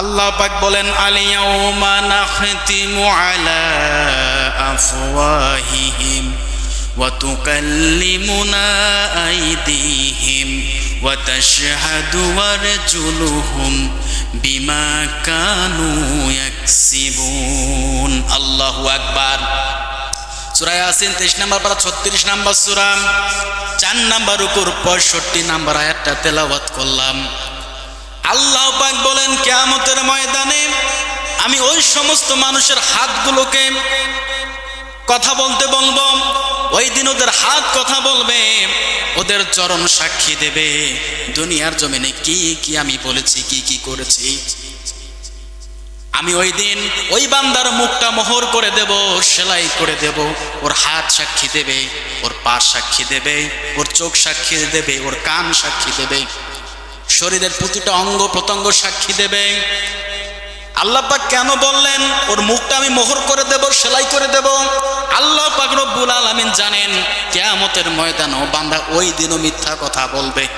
আল্লাহ পাক বলেন আলিয়াউমা নাখতিমু আলা বিমা কানু ইয়াকসিবুন। আল্লাহু আকবার। সুরা ইয়াসিন 23 নম্বর পারা 36 নম্বর সূরা। 4 নম্বর উপর 65 নম্বর আয়াতটা তেলাওয়াত করলাম। আল্লাহ পাক বলেন, কেয়ামতের ময়দানে আমি ওই সমস্ত মানুষের হাতগুলোকে কথা বলতে বলব, ওই দিন ওদের হাত কথা বলবে, ওদের চরণ সাক্ষী দেবে। দুনিয়ার জমিনে কি কি আমি বলেছি, কি কি করেছি? আমি ওই দিন ওই বান্দার মুখটা মোহর করে দেব, সেলাই করে দেব, ওর হাত সাক্ষী দেবে, ওর পা সাক্ষী দেবে, ওর চোখ সাক্ষী দেবে, ওর কান সাক্ষী দেবে। শরীরের প্রতিটা অঙ্গ প্রত্যঙ্গ সাক্ষী দেবে। আল্লাহ পাক কেন বললেন, ওর মুখটা আমি মোহর করে দেব, সেলাই করে দেব? আল্লাহ পাক রব্বুল আলামিন জানেন, কেয়ামতের ময়দানও বান্দা ওই দিনও মিথ্যা কথা বলবে।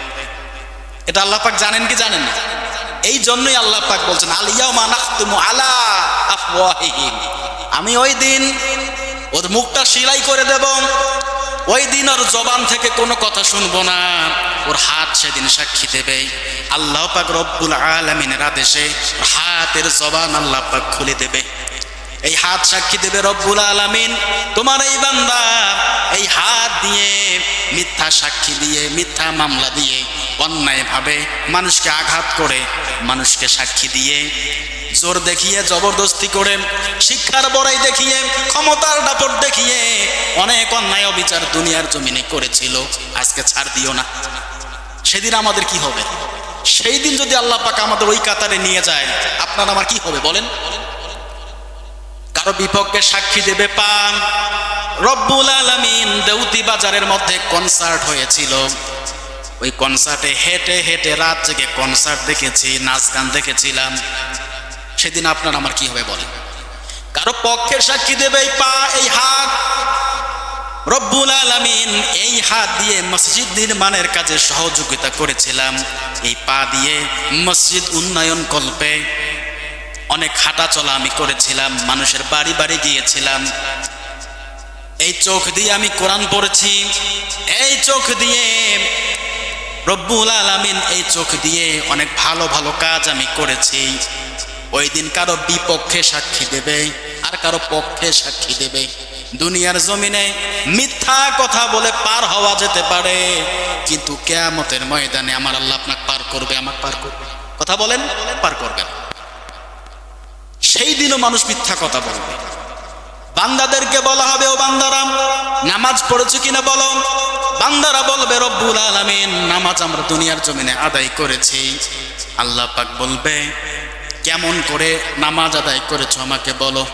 এটা আল্লাহ পাক জানেন কি জানেন না? এই জন্যই আল্লাহ পাক বলছেন আলিয়াউমা নাখতুমু আলা আফওয়াহিহিম। আমি ওই দিন ওর মুখটা সেলাই করে দেব ওই দিন ওর জবান থেকে কোনো কথা শুনব না। ওর হাত সেদিন সাক্ষী দেবে আল্লাহ পাক রব্বুল আলামিনের আদেশে হাতের জবান আল্লাহ পাক খুলে দেবে। এই হাত সাক্ষী দেবে রব্বুল আলামিন। তোমার এই বান্দা এই হাত দিয়ে মিথ্যা সাক্ষী দিয়ে, মিথ্যা মামলা দিয়ে অন্যায়ভাবে মানুষকে আঘাত করে, মানুষকে সাক্ষী দিয়ে জোর দেখিয়ে, জবরদস্তি করে, শিক্ষার বড়াই দেখিয়ে, ক্ষমতার দাপট দেখিয়ে অনেক অন্যায় অবিচার দুনিয়ার জমিনে করেছিল। আজকে ছাড় দিও না। সেদিন আমাদের কি হবে? সেই দিন যদি আল্লাহ পাক আমাদের ওই কাতারে নিয়ে যায়, আপনার আমার কি হবে বলেন? কারও বিপক্ষে সাক্ষী দেবে পান। রব্বুল আলামিন দেউতি বাজারের মধ্যে কনসার্ট হয়েছিল। ওই কনসার্টে হেঁটে হেঁটে রাত জেগে কনসার্ট দেখেছি, নাচ গান দেখেছিলাম। সেদিন আপনার আমার কি হবে বলেন? কারও পক্ষে সাক্ষী দেবে এই পা, এই হাত। রব্বুল আলামিন এই হাত দিয়ে মসজিদ নির্মাণের কাজে সহযোগিতা করেছিলাম। এই পা দিয়ে মসজিদ উন্নয়ন কল্পে অনেক হাঁটা চলা আমি করেছিলাম, মানুষের বাড়ি বাড়ি গিয়েছিলাম। এই চোখ দিয়ে আমি কোরআন পড়েছি, এই চোখ দিয়ে রব্বুল আলামিন এই চোখ দিয়ে অনেক ভালো ভালো কাজ আমি করেছি। ওই দিন কারও বিপক্ষে সাক্ষী দেবে আর কারও পক্ষে সাক্ষী দেবে। দুনিয়ার জমিনে মিথ্যা কথা বলে পার হওয়া যেতে পারে, কিন্তু কেয়ামতের ময়দানে আমার আল্লাহ আপনাকে পার করবে আমার পার করবে। কথা বলেন, পার করবেন সেই দিনও মানুষ মিথ্যা কথা বলবে। বান্দাদেরকে বলা হবে, ও বান্দারাম নামাজ পড়েছো কিনা বলো? বান্দারা বলবে, রব্বুল আলামিন, নামাজ আমরা দুনিয়ার জমিনে আদায় করেছি। আল্লাহ পাক বলবে কেমন করে নামাজ আদায় করেছ আমাকে বলো।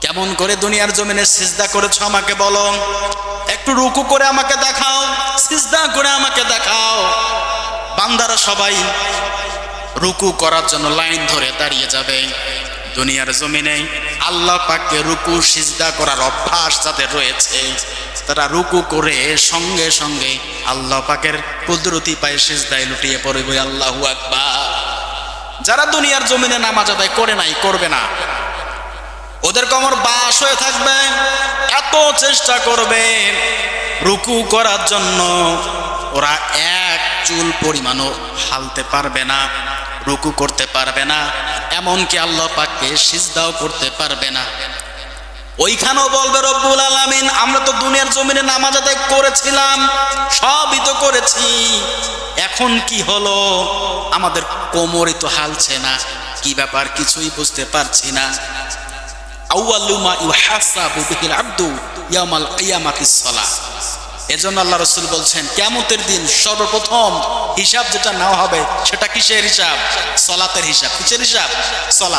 কেমন করে দুনিয়ার জমিনে সিজদা করেছ আমাকে বলো। একটু রুকু করে আমাকে দেখাও, সিজদা করে আমাকে দেখাও। বান্দারা সবাই রুকু করার জন্য লাইন ধরে দাঁড়িয়ে যাবে। দুনিয়ার জমিনে আল্লাহ পাককে রুকু, সিজদা করার অভ্যাস যাদের রয়েছে, তারা রুকু করে সঙ্গে সঙ্গে আল্লাহ পাকের কুদরতি পায়ে সিজদায় লুটিয়ে পড়বে। আল্লাহু আকবার। যারা দুনিয়ার জমিনে নামাজ আদায় করে নাই, করবে না। ওদের কমর বাস হয়ে থাকবে, এত চেষ্টা করবে রুকু করার জন্য। ওরা এক চুল পরিমাণও হালতে পারবে না, রুকু করতে পারবে না, এমনকি আল্লাহ পাককে সিজদাও করতে পারবে না। ওইখানেও বলবে, রব্বুল আলামিন, আমরা তো দুনিয়ার জমিনে নামাজ আদায় করেছিলাম, সবই তো করেছি এখন কি হলো? আমাদের কোমরে তো হালছে না। কি ব্যাপার? কিছুই বুঝতে পারছি না। এজন্য আল্লাহ রসুল বলছেন কেমতের দিন সর্বপ্রথম হিসাব যেটা নেওয়া হবে, সেটা কিসের হিসাব? সলাতের হিসাব। কিসের হিসাব? সলাত